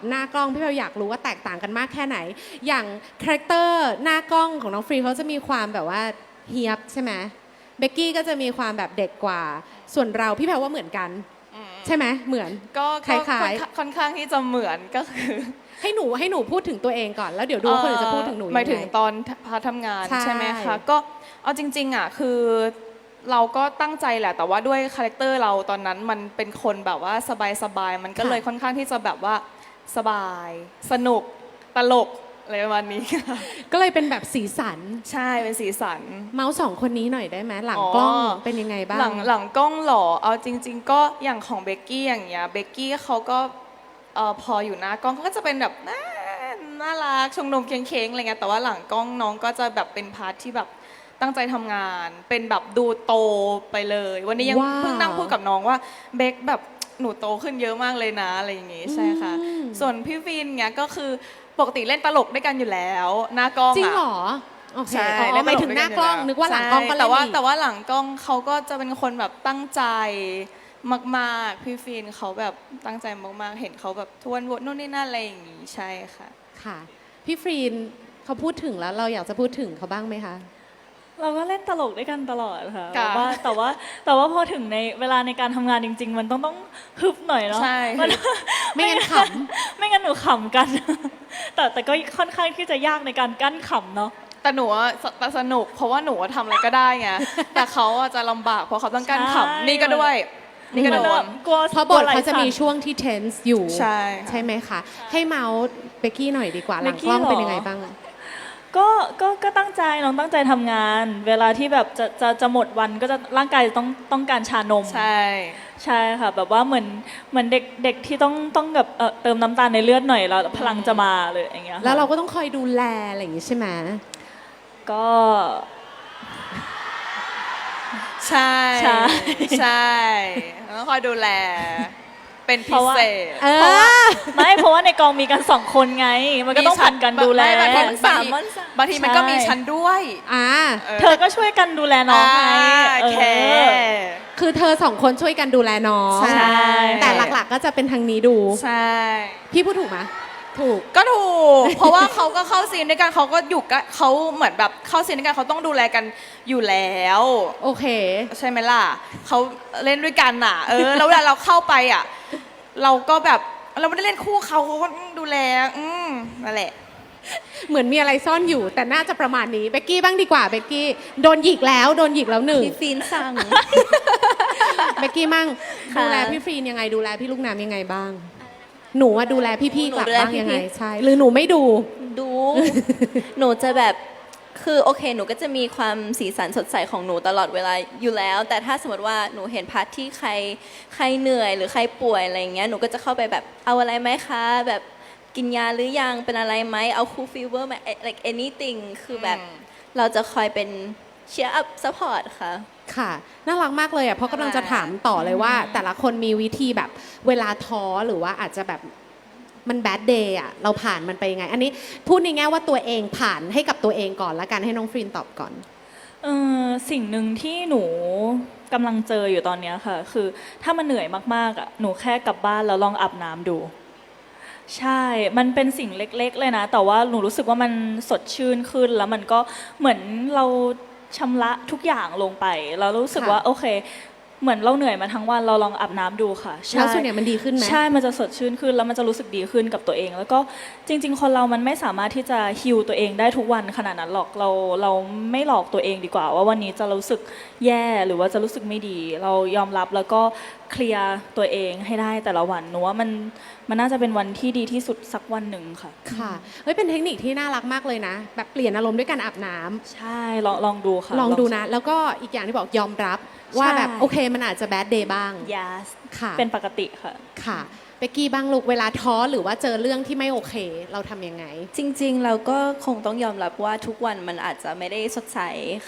กับหน้ากล้องพี่แพลวอยากรู้ว่าแตกต่างกันมากแค่ไหน อย่างคาแรคเตอร์หน้ากล้องของน้องฟรีเขาจะมีความแบบว่าเฮียบใช่ไหมเบกกี้ก็จะมีความแบบเด็กกว่า ส่วนเราพี่แพลวว่าเหมือนกัน ใช่ไหมเหมือน ก็คก็ล้ายๆค่อนค่อนข้างที่จะเหมือนก็คือ ให้หนูให้หนูพูดถึงตัวเองก่อน แล้วเดี๋ยวดูว่าคนอื่นจะพูดถึงหนูหมายถึงงไตอนพาทำงานใช่ใช่ไหมคะก็เอาจริง ๆอะคือเราก็ตั้งใจแหละ แต่ว่าด้วยคาแรคเตอร์เราตอนนั้นมันเป็นคนแบบว่าสบายๆ มันก็เลยค่อนข้างที่จะแบบว่า สบาย สนุก ตลก อะไรประมาณนี้ค่ะก็เลยเป็นแบบสีสัน ใช่เป็นสีสัน เมาส์สองคนนี้หน่อยได้ไหมหลังอ๋อกล้องเป็นยังไงบ้าง หลังหลังกล้องเหรอเอาจริง ๆ ก็อย่างของเบกกี้อย่างเงี้ยเบกกี้เขาก็เอ่อพออยู่หน้ากล้องเขาก็จะเป็นแบบน่าน่ารักชงนมเค้งๆอะไรเงี้ยแต่ว่าหลังกล้องน้องก็จะแบบเป็นพาร์ทที่แบบตั้งใจทำงาน เป็นแบบดูโตไปเลย วันนี้ยังว้าวเพิ่งนั่งพูดกับน้องว่าเบกแบบ หนูโตขึ้นเยอะมากเลยนะอะไรอย่างงี้ใช่ค่ะ อืม ส่วนพี่ฟินเงี้ยก็คือปกติเล่นตลกด้วยกันอยู่แล้วหน้ากล้องจริงอะเหรอโอเคใช่อ๋อเล่นหมายถึงหน้ากล้องนึกว่าหลังกล้องก็ใช่เล่นแต่ว่าอีก แต่ว่าหลังกล้องเขาก็จะเป็นคนแบบตั้งใจมากๆ พี่ฟินเขาแบบตั้งใจมากๆ เห็นเขาแบบทวนวนนู่นนี่นั่นอะไรอย่างงี้ใช่ค่ะ ค่ะ พี่ฟรีนเขาพูดถึงแล้วเราอยากจะพูดถึงเขาบ้างไหมคะ เราก็เล่นตลกด้วยกันตลอดค่ะค่ะแต่ว่าแต่ว่าแต่ว่าพอถึงในเวลาในการทำงานจริง ๆ มันต้องต้องฮึบหน่อยเนาะใช่มันไม่งั้นขไม่งั้นหนูขำกัน แต่แต่ก็ค่อนข้างที่จะยากในการกั้นขำเนาะ แต่หนูอะสสนุกเพราะว่าหนูอะทำอะไรก็ได้ไง แต่เขาอะจะลำบากเพราะเขาต้องการใช่ ขำนี่ก็ด้วย นี่ก็โดมันแบบนกลัวเพราะบทเขาจะมีกลัวไหล่สั่นช่วงที่ tense อยู่ใช่ค่ะใช่ไหมคะ ให้เมาส์เบกกี้หน่อยดีกว่าหลังเบกกี้กล้องเป็นเหรอยังไงบ้าง ก็ก็ก็ตั้งใจน้องตั้งใจทำงาน เวลาที่แบบจะจะจะหมดวันก็จะร่างกายต้องต้องการชานม ใช่ ใช่ค่ะ แบบว่าเหมือนเหมือนเด็กเด็กที่ต้องต้องแบบเอ่อเติมน้ำตาลในเลือดหน่อยแล้วพลังจะมาเลยอย่างเงี้ยค่ะแล้วเราก็ต้องคอยดูแลอะไรอย่างงี้ใช่ไหมก็ใช่ ใช่ ใช่ต้องคอยดูแล เป็นพิเพราะว่าเศษ เอเพราะว่าอ ไม่เพราะว่าในกองมีกันสองคนไง มันก็ต้องผัดกันดูแล ไม่บางทีวันสามบางทีวันสาม บางทีมันก็มีใช่ฉันด้วยอ่า เธอก็ช่วยกันดูแลน้องไงาโอเค เออ คือเธอสองคนช่วยกันดูแลน้อง ใช่ แต่หลักๆก็จะเป็นทางนี้ดู ใช่ พี่พูดถูกไหม ถูก ก็ถูก เพราะว่าเขาก็เข้าซีนด้วยกันเขาก็อยู่กันเขาเหมือนแบบเข้าซีนด้วยกันเขาต้องดูแลกันอยู่แล้ว โอเค ใช่ไหมล่ะเขาเล่นด้วยกันอะ เออ แล้วเวลาเราเข้าไปอะ เราก็แบบเราไม่ได้เล่นคู่เขาเขาก็ดูแล อืมนั่นแหละ เหมือนมีอะไรซ่อนอยู่ แต่น่าจะประมาณนี้เบกกี้บ้างดีกว่าเบกกี้โดนหยิกแล้วโดนหยิกแล้วหนึ่งพี่ฟีนสั่ง เบกกี้มั่งค่ะ ดูแลพี่ฟรีนยังไงดูแลพี่ลูกน้ำยังไงบ้าง หนูว่าดูแลพี่ๆกลับหนูดูแลบ้างยังไงพี่ๆใช่หรือหนูไม่ดู ดู หนูจะแบบคือโอเค หนูก็จะมีความสีสันสดใสของหนูตลอดเวลาอยู่แล้ว แต่ถ้าสมมติว่าหนูเห็นพาร์ทที่ใครใครเหนื่อยหรือใครป่วยอะไรอย่างเงี้ยหนูก็จะเข้าไปแบบเอาอะไรไหมคะ แบบกินยาหรือยังเป็นอะไรไหมเอาคูลฟีเวอร์ไหม like anything คือแบบอืมเราจะคอยเป็นเชียร์อัพซัพพอร์ตค่ะ ค่ะ น่ารักมากเลยอะเพราะกำลังจะถามต่อเลยว่า แต่ละคนมีวิธีแบบเวลาท้อหรือว่าอาจจะแบบมันแบดเดย์อะเราผ่านมันไปยังไง อันนี้พูดในแง่ว่าตัวเองผ่านให้กับตัวเองก่อนละกันให้น้องฟรีนตอบก่อน เออสิ่งหนึ่งที่หนูกำลังเจออยู่ตอนเนี้ยค่ะ คือถ้ามันเหนื่อยมากๆอะหนูแค่กลับบ้านแล้วลองอาบน้ำดู ใช่ มันเป็นสิ่งเล็ก ๆ เลยนะ แต่ว่าหนูรู้สึกว่ามันสดชื่นขึ้นแล้วมันก็เหมือนเรา ชำระทุกอย่างลงไปแล้วรู้สึกค่ะว่าโอเค เหมือนเราเหนื่อยมาทั้งวันเราลองอาบน้ำดูค่ะใช่แล้วส่วนใหญ่มันดีขึ้นไหม ใช่มันจะสดชื่นขึ้นแล้วมันจะรู้สึกดีขึ้นกับตัวเอง แล้วก็จริง ๆ คนเรามันไม่สามารถที่จะฮิวตัวเองได้ทุกวันขนาดนั้นหรอกเราเราไม่หลอกตัวเองดีกว่า ว่าวันนี้จะรู้สึกแย่หรือว่าจะรู้สึกไม่ดี เรายอมรับแล้วก็เคลียร์ตัวเองให้ได้แต่ละวันหนูว่ามันมันน่าจะเป็นวันที่ดีที่สุดสักวันหนึ่งค่ะ ค่ะเฮ้ยเป็นเทคนิคที่น่ารักมากเลยนะ แบบเปลี่ยนอารมณ์ด้วยการอาบน้ำใช่ลองลองดูค่ะ ลองดูนะ แล้วก็อีกอย่างที่บอกยอมรับ ว่าใช่แบบ โอเคมันอาจจะแบดเดย์บ้าง yes ค่ะเป็นปกติค่ะค่ะเบกกี้บ้างลูกเวลาท้อหรือว่าเจอเรื่องที่ไม่โอเค เราทำยังไง จริง ๆ เราก็คงต้องยอมรับว่าทุกวันมันอาจจะไม่ได้สดใส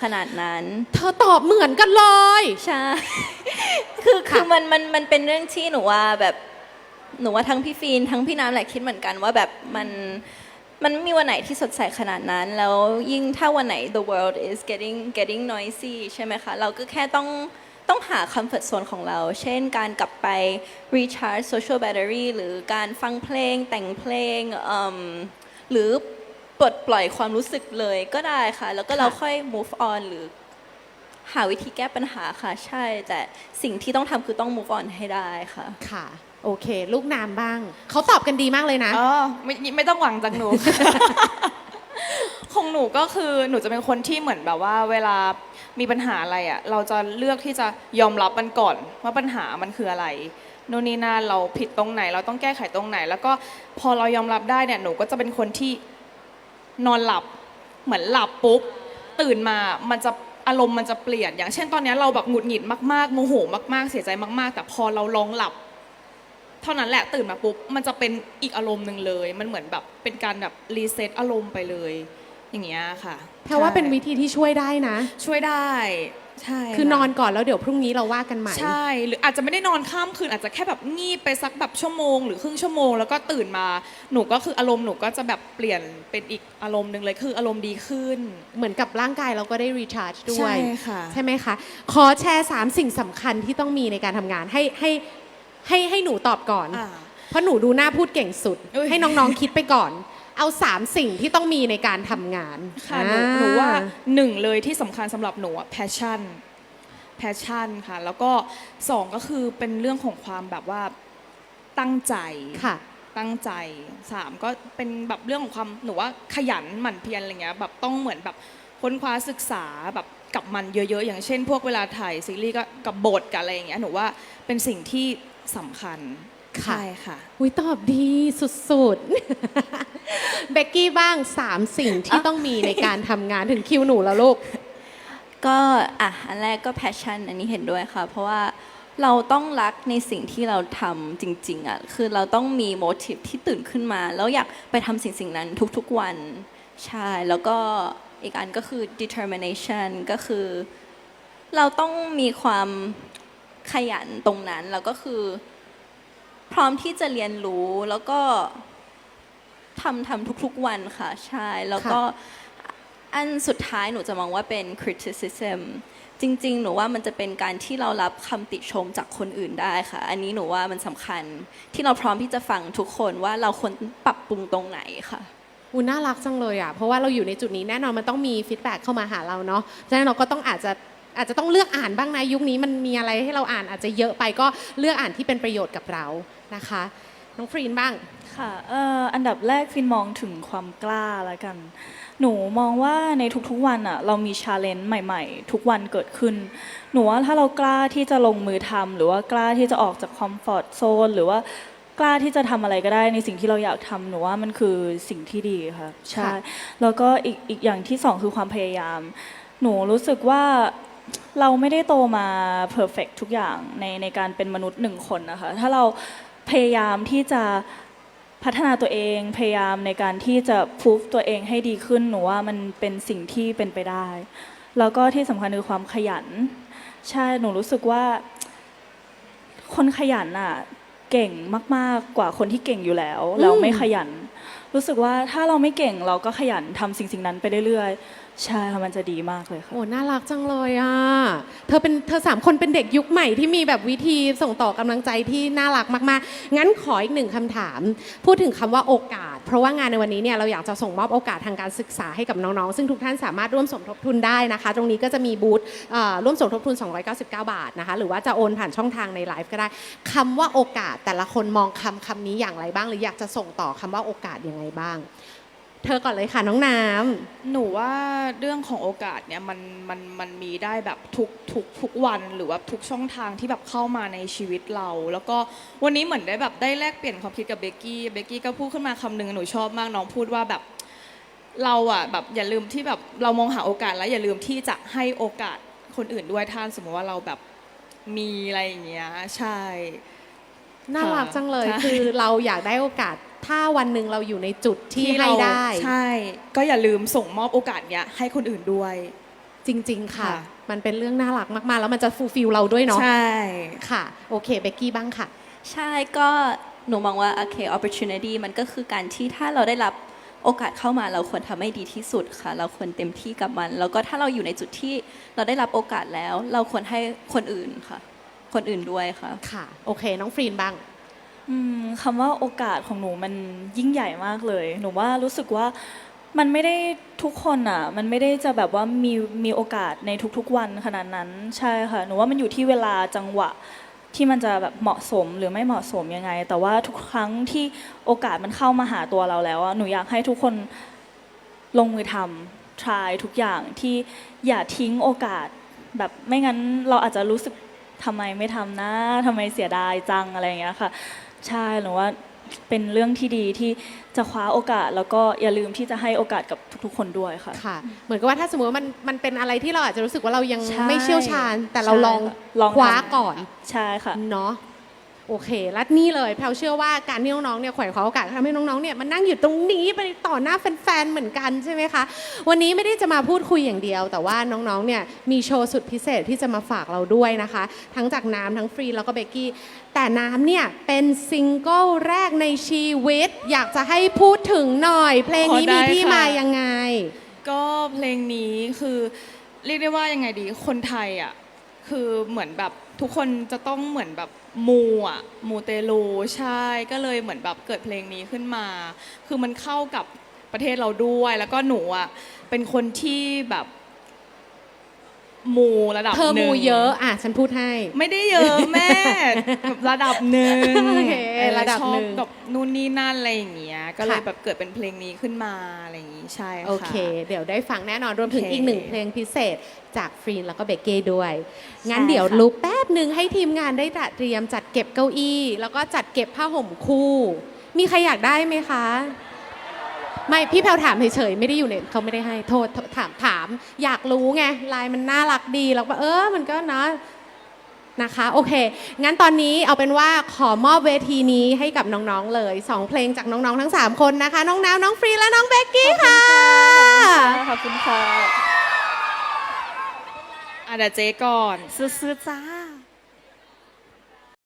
ขนาดนั้น เธอตอบเหมือนกันเลยใช่ คือค่ะคือมันมันมันเป็นเรื่องที่หนูว่าแบบหนูว่าทั้งพี่ฟีนทั้งพี่น้ำแหละคิดเหมือนกันว่าแบบมัน มันไม่มีวันไหนที่สดใสขนาดนั้น แล้วยิ่งถ้าวันไหน the world is getting getting noisy ใช่ไหมคะ เราก็แค่ต้องต้องหา comfort zone ของเรา เช่นการกลับไป recharge social battery หรือการฟังเพลงแต่งเพลงเอิ่มหรือปลดปล่อยความรู้สึกเลยก็ได้ค่ะ แล้วก็เราค่อย move on หรือหาวิธีแก้ปัญหาค่ะ ใช่ แต่สิ่งที่ต้องทำคือต้อง move on ให้ได้ค่ะค่ะ โอเค ลูกน้ำบ้าง เขาตอบกันดีมากเลยนะ อ๋อไม่ไม่ต้องหวังจากหนู ของหนูก็คือหนูจะเป็นคนที่เหมือนแบบว่า เวลามีปัญหาอะไรอะ เราจะเลือกที่จะยอมรับมันก่อน ว่าปัญหามันคืออะไรโน่นนี่นั่นเราผิดตรงไหน เราต้องแก้ไขตรงไหน แล้วก็พอเรายอมรับได้เนี่ยหนูก็จะเป็นคนที่นอนหลับเหมือนหลับปุ๊บตื่นมามันจะอารมณ์มันจะเปลี่ยน อย่างเช่นตอนนี้เราแบบหงุดหงิดมากๆโมโหมากๆเสียใจมาก ๆ แต่พอเราลองหลับ ท่านั้นแหละตื่นมาปุ๊บมันจะเป็นอีกอารมณ์หนึ่งเลย มันเหมือนแบบเป็นการแบบรีเซ็ตอารมณ์ไปเลย อย่างเงี้ยค่ะแปลว่าเป็นใช่วิธีที่ช่วยได้นะ ช่วยได้ใช่คือนอนค่ะก่อนแล้วเดี๋ยวพรุ่งนี้เราว่ากันใหม่ใช่หรืออาจจะไม่ได้นอนข้ามคืนอาจจะแค่แบบงีบไปสักแบบชั่วโมงหรือครึ่งชั่วโมงแล้วก็ตื่นมาหนูก็คืออารมณ์หนูก็จะแบบเปลี่ยนเป็นอีกอารมณ์หนึ่งเลยคืออารมณ์ดีขึ้น เหมือนกับร่างกายเราก็ได้รีชาร์จด้วใช่ยค่ะใช่ไหมคะขอแชร์สามสิ่งสำคัญที่ต้องมีในการทำงานให้ให้ ให้ให้หนูตอบก่อน อ่า เพราะหนูดูหน้าพูดเก่งสุด อุ๊ย ให้น้องๆคิดไปก่อน เอาสามสิ่งที่ต้องมีในการทำงานค่ะหนูอ่หนูว่าหนึ่งเลยที่สำคัญสำหรับหนูอะ passion passion ค่ะ แล้วก็สองก็คือเป็นเรื่องของความแบบว่าตั้งใจ ค่ะ ตั้งใจสามก็เป็นแบบเรื่องของความหนูว่าขยันหมั่นเพียรอะไรเงี้ยแบบต้องเหมือนแบบค้นคว้าศึกษาแบบกับมันเยอะๆ อย่างเช่น พวกเวลาถ่ายซีรีส์ก็กับบทกับอะไรอย่างเงี้ยหนูว่าเป็นสิ่งที่ สำคัญค่ะ ใช่ค่ะ อุ้ยตอบดีสุดๆ เบกกี้บ้างสามสิ่งที่ต้องมีในการทำงานถึงคิวหนูแล้วลูก ก็อะอันแรกก็ passion อันนี้เห็นด้วยค่ะ เพราะว่าเราต้องรักในสิ่งที่เราทำจริงๆอะคือเราต้องมี motive ที่ตื่นขึ้นมา แล้วอยากไปทำสิ่งสิ่งนั้นทุกๆวันใช่แล้วก็อีกอันก็คือ determination ก็คือ เราต้องมีความ ขยันตรงนั้นแล้วก็คือ พร้อมที่จะเรียนรู้แล้วก็ทำทำทุกๆวันค่ะ ใช่ แล้วก็อันสุดท้ายหนูจะมองว่าเป็น criticism จริง ๆ หนูว่ามันจะเป็นการที่เรารับคำติชมจากคนอื่นได้ค่ะ อันนี้หนูว่ามันสำคัญที่เราพร้อมที่จะฟังทุกคนว่าเราควรปรับปรุงตรงไหนค่ะอูน่ารักจังเลยอะ เพราะว่าเราอยู่ในจุดนี้แน่นอนมันต้องมีฟีดแบ็กเข้ามาหาเราเนาะฉะนั้นเราก็ต้องอาจจะอาจจะต้องเลือกานบ้างนะยุคนี้มันมีอะไรให้เราอ่านอาจจะเยอะไปก็เลือกอ่านที่เป็นประโยชน์กับเรานะคะ น้องฟรีนบ้างค่ะเอ่ออันดับแรกฟินมองถึงความกล้าแล้วกัน หนูมองว่าในทุกๆวันอะเรามีชาเลนจ์ใหม่ๆ ทุกวันเกิดขึ้น หนูว่าถ้าเรากล้าที่จะลงมือทำหรือว่ากล้าที่จะออกจากคอมฟอร์ทโซนหรือว่ากล้าที่จะทำอะไรก็ได้ในสิ่งที่เราอยากทำหนูว่ามันคือสิ่งที่ดีค่ะใช่ค่ะแล้วก็อีกอีกอย่างที่สองคือความพยายาม หนูรู้สึกว่า เราไม่ได้โตมาเพอร์เฟกทุกอย่างในในการเป็นมนุษย์หนึ่งคนนะคะ ถ้าเราพยายามที่จะพัฒนาตัวเองพยายามในการที่จะพูฟตัวเองให้ดีขึ้นหนูว่ามันเป็นสิ่งที่เป็นไปได้ แล้วก็ที่สำคัญคือความขยัน ใช่หนูรู้สึกว่า คนขยันอะเก่งมาก ๆกว่าคนที่เก่งอยู่แล้วแล้วไม่ขยัน รู้สึกว่าถ้าเราไม่เก่งเราก็ขยันทำสิ่งสิ่งนั้นไปเรื่อยๆ ใช่ค่ะมันจะดีมากเลยค่ะ โอ้น่ารักจังเลยอะ เธอเป็นเธอสามคนเป็นเด็กยุคใหม่ที่มีแบบวิธีส่งต่อกำลังใจที่น่ารักมากๆ งั้นขออีกหนึ่งคำถาม พูดถึงคำว่าโอกาส เพราะว่างานในวันนี้เนี่ยเราอยากจะส่งมอบโอกาสทางการศึกษาให้กับน้องๆ ซึ่งทุกท่านสามารถร่วมสมทบทุนได้นะคะ ตรงนี้ก็จะมีบูธร่วมสมทบทุน 299 บาทนะคะ หรือว่าจะโอนผ่านช่องทางในไลฟ์ก็ได้คำว่าโอกาสแต่ละคนมองคำคำนี้อย่างไรบ้าง หรืออยากจะส่งต่อคำว่าโอกาสยังไงบ้าง เธอก่อนเลยค่ะน้องน้ำ หนูว่าเรื่องของโอกาสเนี่ยมันมันมันมีได้แบบทุกทุกทุกวันหรือว่าทุกช่องทางที่แบบเข้ามาในชีวิตเรา แล้วก็วันนี้เหมือนได้แบบได้แลกเปลี่ยนความคิดกับเบกกี้เบกกี้ก็พูดขึ้นมาคำหนึ่งหนูชอบมากน้องพูดว่าแบบเราอะแบบอย่าลืมที่แบบเรามองหาโอกาสแล้วอย่าลืมที่จะให้โอกาสคนอื่นด้วยท่านสมมติว่าเราแบบมีอะไรอย่างเงี้ยใช่ น่ารักจังเลยค่ะคือเราอยากได้โอกาส ถ้าวันหนึ่งเราอยู่ในจุดที่ให้เราได้ ใช่ ก็อย่าลืมส่งมอบโอกาสเนี้ยให้คนอื่นด้วย จริง ๆ ค่ะ ค่ะ มันเป็นเรื่องน่ารักมากๆ แล้วมันจะฟูลฟิลเราด้วยเนาะใช่ ค่ะ โอเคเบกกี้บ้างค่ะ ใช่ก็หนูมองว่าโอเค opportunity มันก็คือการที่ถ้าเราได้รับโอกาสเข้ามาเราควรทำให้ดีที่สุดค่ะ เราควรเต็มที่กับมัน แล้วก็ถ้าเราอยู่ในจุดที่เราได้รับโอกาสแล้ว เราควรให้คนอื่นค่ะ คนอื่นด้วยค่ะ ค่ะ โอเค น้องฟรีนบ้าง อืมคำว่าโอกาสของหนูมันยิ่งใหญ่มากเลย หนูว่ารู้สึกว่ามันไม่ได้ทุกคนอะ มันไม่ได้จะแบบว่ามีมีโอกาสในทุกๆวันขนาดนั้นใช่ค่ะ หนูว่ามันอยู่ที่เวลาจังหวะที่มันจะแบบเหมาะสมหรือไม่เหมาะสมยังไง แต่ว่าทุกครั้งที่โอกาสมันเข้ามาหาตัวเราแล้วอะหนูอยากให้ทุกคนลงมือทำ try ทุกอย่างที่อย่าทิ้งโอกาส แบบไม่งั้นเราอาจจะรู้สึกทำไมไม่ทำนะทำไมเสียดายจังอะไรอย่างเงี้ยค่ะ ใช่หนูว่าเป็นเรื่องที่ดีที่จะคว้าโอกาส แล้วก็อย่าลืมที่จะให้โอกาสกับทุกๆ คนด้วยค่ะ ค่ะ เหมือนกับว่าถ้าสมมติว่ามันมันเป็นอะไรที่เราอาจจะรู้สึกว่าเรายังใช่ไม่เชี่ยวชาญ แต่เราลองใช่ค่ะลองคว้าทำ ก่อนใช่ค่ะ เนาะ โอเค แล้วนี่เลยแพลวเชื่อว่าการที่น้องๆเนี่ยขวนคว้าโอกาสทำให้น้องๆเนี่ยมันนั่งอยู่ตรงนี้ไปต่อหน้าแฟนๆเหมือนกันใช่ไหมคะ วันนี้ไม่ได้จะมาพูดคุยอย่างเดียว แต่ว่าน้องๆเนี่ยมีโชว์สุดพิเศษที่จะมาฝากเราด้วยนะคะ ทั้งจากน้ำทั้งฟรีแล้วก็เบกกี้ แต่น้ำเนี่ยเป็นซิงเกิลแรกในชีวิต อยากจะให้พูดถึงหน่อย เพลงนี้มีที่มายังไง ก็เพลงนี้คือเรียกได้ว่ายังไงดีคนไทยอะ คือเหมือนแบบทุกคนจะต้องเหมือนแบบมูอะมูเตลูใช่ก็เลยเหมือนแบบเกิดเพลงนี้ขึ้นมา คือมันเข้ากับประเทศเราด้วยแล้วก็หนูอะเป็นคนที่แบบ มูระดับเธอหนึ่มูงเยอะอะฉันพูดให้ ไม่ได้เยอะแม่แบบระดับหนึ่งโอเคเออระดับหนึ่งชอบกับนู่นนี่นั่นอะไรอย่างเงี้ยก็เลยค่ะ แบบเกิดเป็นเพลงนี้ขึ้นมาอะไรอย่างงี้ใช่ค่ะ โอเค เดี๋ยวได้ฟังแน่นอนรวมถึงโอเคอีกหนึ่งเพลงพิเศษจากฟรีนแล้วก็เบเก้ด้วย งั้นใช่เดี๋ยวค่ะ ลุกแป๊บหนึ่งให้ทีมงานได้จัดเตรียมจัดเก็บเก้าอี้ แล้วก็จัดเก็บผ้าห่มคู่ มีใครอยากได้ไหมคะ ไม่พี่แพลวถามเฉยๆไม่ได้อยู่ในเขาไม่ได้ให้โทษถามถาม อยากรู้ไงลายมันน่ารักดีแล้วก็เออมันก็เนาะนะคะโอเค งั้นตอนนี้เอาเป็นว่าขอมอบเวทีนี้ให้กับน้องๆเลยสองเพลงจากน้องๆทั้งสามคนนะคะ น้องน้ำน้องฟรีและน้องเบกกี้ค่ะ ขอบคุณค่ะอะเดี๋ยวเจ๊ก่อน ซื้อๆจ้า